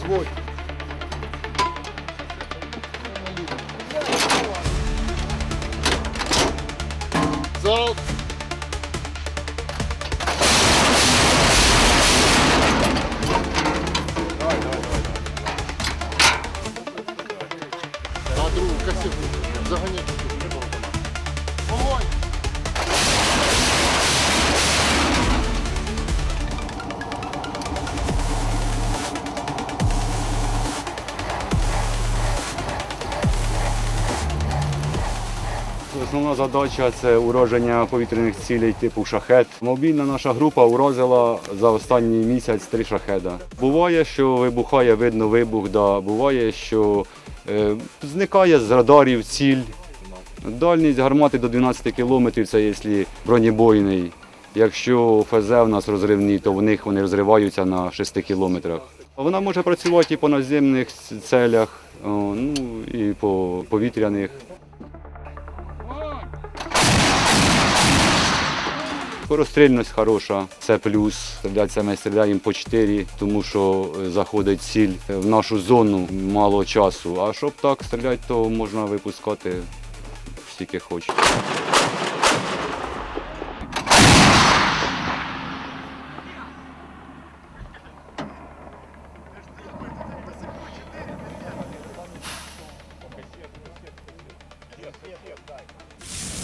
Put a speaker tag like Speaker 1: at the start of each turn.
Speaker 1: Зводь. Залп. На другу кассету загонять.
Speaker 2: Основна задача це ураження повітряних цілей типу шахет. Мобільна наша група уразила за останній місяць три шахеда. Буває, що вибухає, видно вибух, да. буває, що е, зникає з радарів ціль. Дальність гармати до 12 кілометрів, це якщо бронебойний. Якщо ФЗ у нас розривні, то в них вони розриваються на 6 кілометрах. Вона може працювати і по наземних целях, ну і по повітряних. Скорострільність хороша, це плюс. Стріляться ми стріляємо по 4, тому що е, заходить ціль е, в нашу зону мало часу. А щоб так стріляти, то можна випускати стільки хочеш. Нет, нет, нет, дай.